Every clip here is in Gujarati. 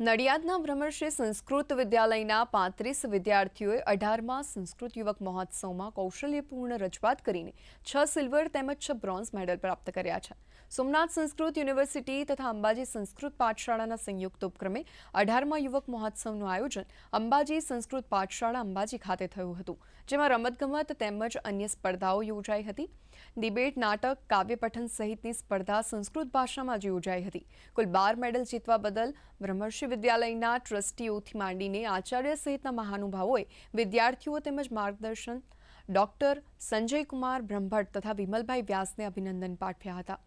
નડિયાદના ભ્રમણશ્રી સંસ્કૃત વિદ્યાલયના પાંત્રીસ વિદ્યાર્થીઓએ અઢારમાં સંસ્કૃત યુવક મહોત્સવમાં કૌશલ્યપૂર્ણ રજૂઆત કરીને છ સિલ્વર તેમજ છ બ્રોન્ઝ મેડલ પ્રાપ્ત કર્યા છે. સોમનાથ સંસ્કૃત યુનિવર્સિટી તથા અંબાજી સંસ્કૃત પાઠશાળાના સંયુક્ત ઉપક્રમે અઢારમાં યુવક મહોત્સવનું આયોજન અંબાજી સંસ્કૃત પાઠશાળા અંબાજી ખાતે થયું હતું, જેમાં રમતગમત તેમજ અન્ય સ્પર્ધાઓ યોજાઈ હતી. ડિબેટ, નાટક, કાવ્ય પઠન સહિતની સ્પર્ધા સંસ્કૃત ભાષામાં જ યોજાઈ હતી. કુલ બાર મેડલ જીતવા બદલ બ્રહ્મર્ષિ વિદ્યાલયના ટ્રસ્ટીઓથી માંડીને આચાર્ય સહિતના મહાનુભાવોએ વિદ્યાર્થીઓ તેમજ માર્ગદર્શન ડોક્ટર સંજયકુમાર બ્રહ્મભટ્ટ તથા વિમલભાઈ વ્યાસને અભિનંદન પાઠવ્યા હતા.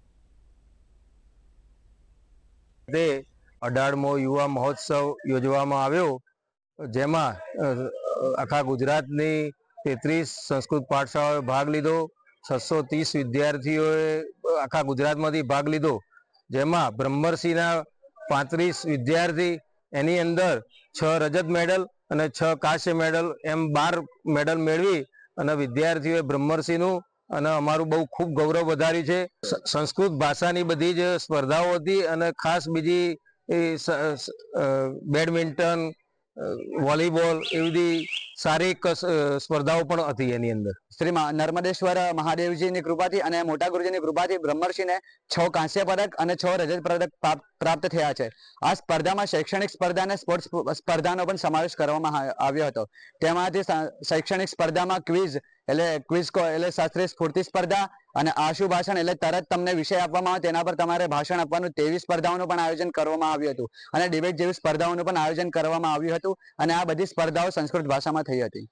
અઢારમો યુવા મહોત્સવ યોજવામાં આવ્યો, જેમાં આખા ગુજરાતની તેત્રીસ સંસ્કૃત પાઠશાળાઓએ ભાગ લીધો, છસો ત્રીસ વિદ્યાર્થીઓએ આખા ગુજરાતમાંથી ભાગ લીધો, જેમાં બ્રહ્મર્ષિના પાંત્રીસ વિદ્યાર્થી એની અંદર છ રજત મેડલ અને છ કાંસ્ય મેડલ એમ બાર મેડલ મેળવી અને વિદ્યાર્થીઓએ બ્રહ્મર્ષિનું અને અમારું બહુ ખૂબ ગૌરવ વધાર્યું છે. સંસ્કૃત ભાષાની બધી જ સ્પર્ધાઓ હતી અને ખાસ બીજી બેડમિન્ટન વોલીબોલ એવી બધી શારીરિક સ્પર્ધાઓ પણ હતી એની અંદર. શ્રી નર્મદેશ્વર મહાદેવજીની કૃપાથી અને મોટા ગુરુજીની કૃપાથી બ્રહ્મર્ષિને છ કાંસ્ય પદક અને છ રજત પદક પ્રાપ- પ્રાપ્ત થયા છે. આ સ્પર્ધામાં શૈક્ષણિક સ્પર્ધા અને સ્પોર્ટ્સ સ્પર્ધાનો પણ સમાવેશ કરવામાં આવ્યો હતો. તેમાંથી શૈક્ષણિક સ્પર્ધામાં ક્વિઝ, એટલે ક્વિઝ એટલે શાસ્ત્રીય સ્ફૂર્તિ સ્પર્ધા અને આશુ ભાષણ એટલે તરત તમને વિષય આપવામાં આવે, તેના પર તમારે ભાષણ આપવાનું. તેવી સ્પર્ધાઓનું પણ આયોજન કરવામાં આવ્યું હતું. અને ડિબેટ જેવી સ્પર્ધાઓનું પણ આયોજન કરવામાં આવ્યું હતું. અને આ બધી સ્પર્ધાઓ સંસ્કૃત ભાષામાં થઈ હતી.